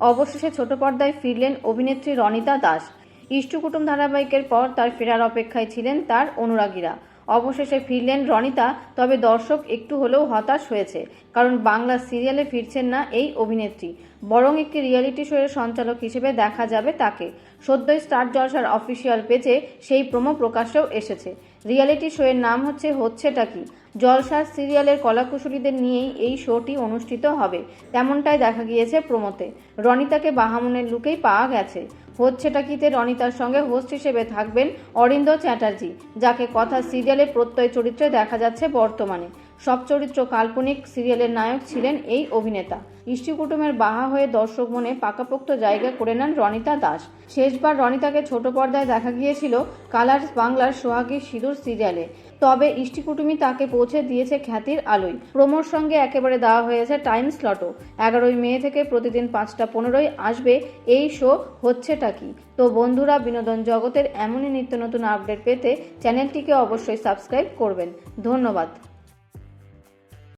অবশেষে ছোট পর্দায় ফিরলেন অভিনেত্রী রনিতা দাস। ইষ্টকুটুম ধারাবাহিকের পর তার ফেরার অপেক্ষায় ছিলেন তার অনুরাগীরা। অবশেষে ফিরলেন রনিতা, তবে দর্শক একটু হলেও হতাশ হয়েছে, কারণ বাংলা সিরিয়ালে ফিরছেন না এই অভিনেত্রী। বরং একটি রিয়েলিটি শোয়ের সঞ্চালক হিসেবে দেখা যাবে তাকে। সদ্যই স্টার জলসার অফিসিয়াল পেজে সেই প্রোমো প্রকাশেও এসেছে। রিয়েলিটি শোয়ের নাম হচ্ছে হচ্ছেটা কি? জলসার সিরিয়ালের কলাকুশলীদের নিয়েই এই শোটি অনুষ্ঠিত হবে, তেমনটাই দেখা গিয়েছে প্রোমোতে। রনিতাকে বাহামুনের লুকেই পাওয়া গেছে। হচ্ছেটা কিতে রনিতার সঙ্গে হোস্ট হিসেবে থাকবেন অরিন্দ চ্যাটার্জি, যাকে কথা সিরিয়ালের প্রত্যয় চরিত্রে দেখা যাচ্ছে বর্তমানে। সব চরিত্র কাল্পনিক সিরিয়ালের নায়ক ছিলেন এই অভিনেতা। ইষ্টি কুটুমের বাহা হয়ে দর্শক মনে পাকাপোক্ত জায়গা করে নেন রনিতা দাস। শেষবার রনিতাকে ছোট পর্দায় দেখা গিয়েছিল কালার্স বাংলার সোহাগী সিঁদুর সিরিয়ালে। তবে ইষ্টি কুটুমি তাকে পৌঁছে দিয়েছে খ্যাতির আলোয়। প্রমোর সঙ্গে একেবারে দেওয়া হয়েছে টাইম স্লটও। এগারোই মে থেকে প্রতিদিন পাঁচটা পনেরোই আসবে এই শো, হচ্ছেটা কি? তো বন্ধুরা, বিনোদন জগতের এমনই নিত্য নতুন আপডেট পেতে চ্যানেলটিকে অবশ্যই সাবস্ক্রাইব করবেন। ধন্যবাদ।